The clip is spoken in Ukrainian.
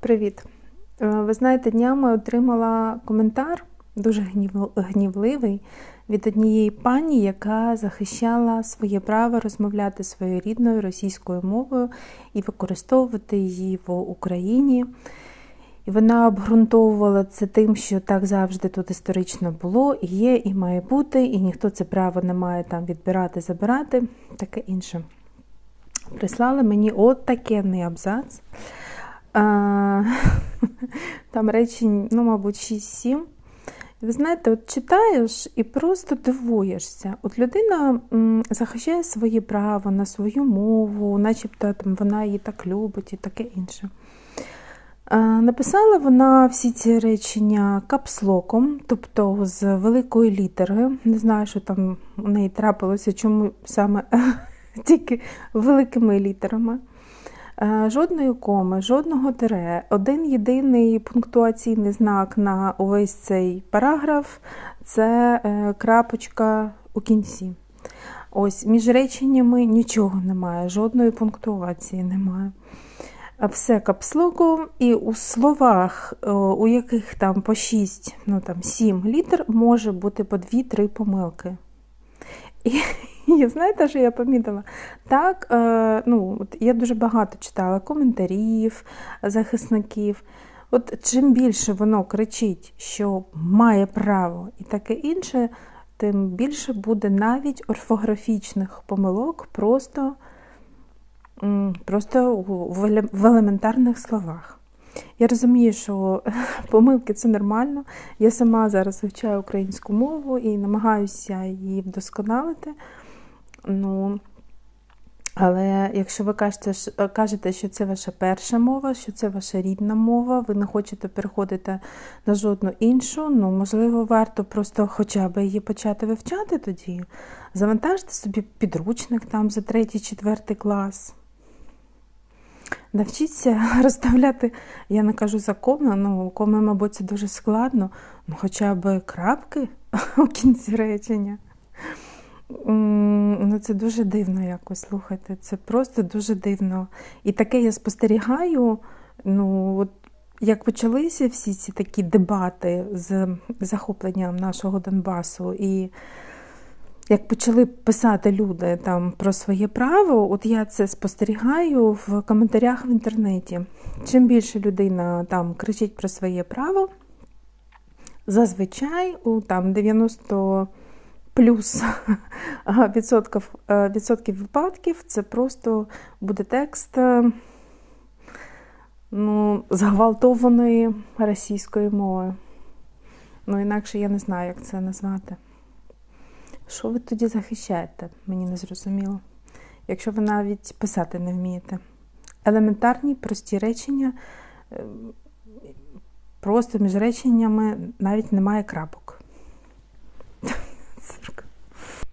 Привіт. Е, Ви знаєте, днями отримала коментар дуже гнів- гнівливий від однієї пані, яка захищала своє право розмовляти своєю рідною російською мовою і використовувати її в Україні. І вона обґрунтовувала це тим, що так завжди тут історично було, і є, і має бути, і ніхто це право не має там відбирати, забирати, таке інше. Прислали мені от такенний абзац. Там речень, ну, мабуть, 6-7. І ви знаєте, от читаєш і просто дивуєшся. От людина захищає своє право на свою мову, начебто там, вона її так любить і таке інше. Написала вона всі ці речення капслоком, тобто з великої літери. Не знаю, що там у неї трапилося, чому саме тільки великими літерами. Е, Жодної коми, жодного тире, один єдиний пунктуаційний знак на увесь цей параграф це е, крапочка у кінці. Ось між реченнями нічого немає, жодної пунктуації немає. Все капслоком, і у словах, е, у яких там по 6, ну там 7 літер, може бути по 2-3 помилки. І знаєте, що я помітила? Так, е, ну, от я дуже багато читала коментарів захисників. От чим більше воно кричить, що має право і таке інше, тим більше буде навіть орфографічних помилок просто, просто в елементарних словах. Я розумію, що помилки це нормально. Я сама зараз вивчаю українську мову і намагаюся її вдосконалити. Ну, але якщо ви кажете, що- кажете, що це ваша перша мова, що це ваша рідна мова, ви не хочете переходити на жодну іншу, ну, можливо, варто просто хоча б її почати вивчати тоді. Завантажте собі підручник там за третій, четвертий клас. Навчіться розставляти, я не кажу за коми, ну коми, мабуть, це дуже складно, ну хоча б крапки у кінці речення. Ну, це дуже дивно якось, слухайте, це просто дуже дивно. І таке я спостерігаю, ну, от як почалися всі ці такі дебати з захопленням нашого Донбасу, і як почали писати люди там про своє право, от я це спостерігаю в коментарях в інтернеті. Чим більше людина там кричить про своє право, зазвичай у там 90 плюс відсотків, е, відсотків випадків це просто буде текст е, ну, зґвалтованої російської мови. Ну, інакше я не знаю, як це назвати. Що ви тоді захищаєте? Мені не зрозуміло. Якщо ви навіть писати не вмієте. Елементарні, прості речення, е, просто між реченнями навіть немає крапок.